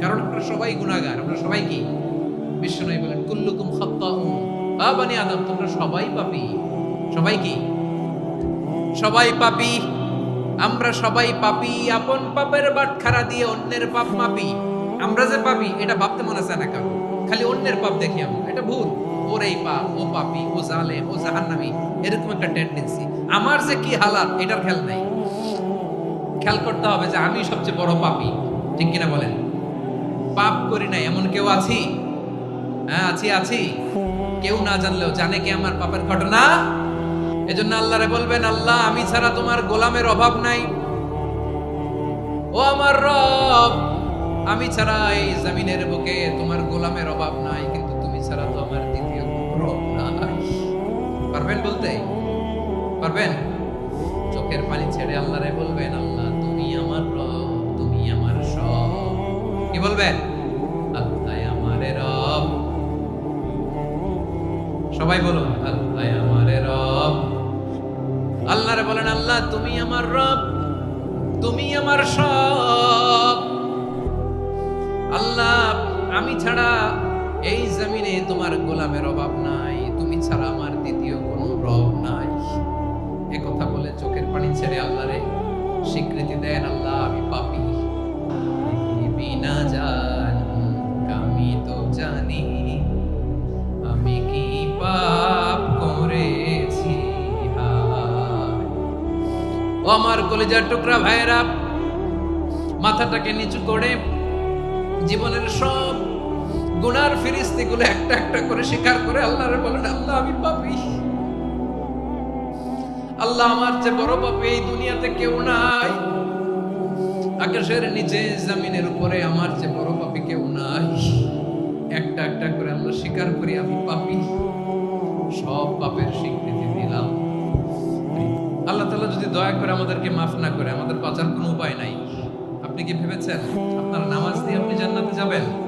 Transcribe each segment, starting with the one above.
কারণ সবাই গুনাহগার আমরা সবাই পাপী, আপন পাপের বাটখারা দিয়ে অন্যের পাপ মাপি। আমরা যে পাপি, এটা ভাবতে মনে চায় না কারও। খালি অন্যের পাপ দেখি আমরা, এটা ভুল। ওর এই পাপ, ও পাপি, ও জালে ও জাহান্নামি, এরকম একটা টেন্ডেন্সি আমার যে কি হালাত, এটার খেয়াল নাই। খেয়াল করতে হবে যে আমি সবচেয়ে বড় পাপি। ঠিক কিনা বলেন? পাপ করি নাই, এমন কেউ আছি? হ্যাঁ আছি আছি। কেউ না জানলেও জানে কি আমার পাপের ঘটনা? এজন্য আল্লাহরে বলবেন, আল্লাহ, আমি ছাড়া তোমার গোলামের অভাব নাই। ও আমার রব, আমি ছাড়া এই জমিনের বুকে তোমার গোলামের অভাব নাই, কিন্তু তুমি ছাড়া তো আমার পারবেন বলতে? পারবেন? চোখের পানি ছেড়ে আল্লাহরে বলবেন, আল্লাহ, তুমি আমার রব, তুমি আমার সব। কি বলবেন? আল্লাহ আমারে সবাই বলুন আল্লাহ আমারে রব। আল্লাহরে বলেন, আল্লাহ, তুমি আমার রব, তুমি আমার সব। আল্লাহ, আমি ছাড়া এই জমিনে তোমার গোলামের অভাব নাই, তুমি ছাড়া আমার দ্বিতীয় কোনো রব নাই। এ কথা বলে চোখের পানি ছেড়ে আল্লাহরে স্বীকৃতি দেন আল্লাহ, আমি পাপি। বিনা জান, আমি তো জানি। আমি কি পাপ করেছি? ও আমার কলেজার টুকরা ভাইয়েরা, মাথাটাকে নিচু করে জীবনের সব গুনার ফিরিস্তিগুলো একটা একটা করে স্বীকার করে আল্লাহরে বলেন, আল্লাহ, আমি পাপি। আল্লাহ আমার যে বড় পাপি এই দুনিয়াতে কেউ নাই। আকাশের নিচে, জমিনের উপরে আমার যে বড় পাপি কেউ নাই। একটা একটা করে আমরা স্বীকার করি, আমি পাপি। সব পাপের স্বীকৃতি দিলাম। আল্লাহ তাআলা যদি দয়া করে আমাদেরকে মাফ না করে, আমাদের বাঁচার কোনো উপায় নাই। আপনি কি ভেবেছেন? আপনার নামাজ দিয়ে আপনি জান্নাতে যাবেন?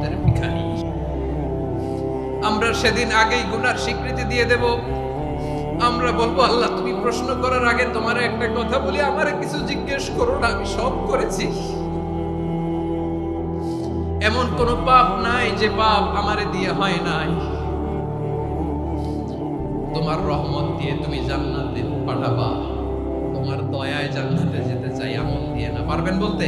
আমরা সেদিন আগেই গুনার স্বীকৃতি দিয়ে দেব। আমরা বলব, আল্লাহ, তুমি প্রশ্ন করার আগে তোমার একটা কথা বলি, আমারে কিছু জিজ্ঞেস করো না, আমি সব করেছি। এমন কোন পাপ নাই যে পাপ আমারে দিয়ে হয় নাই। তোমার রহমত দিয়ে তুমি জান্নাতে পাঠাবা, তোমার দয়ায় জান্নাতে যেতে চাই, আমল দিয়ে না, পারবেন বলতে?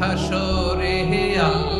হাসরে আল্লাহ।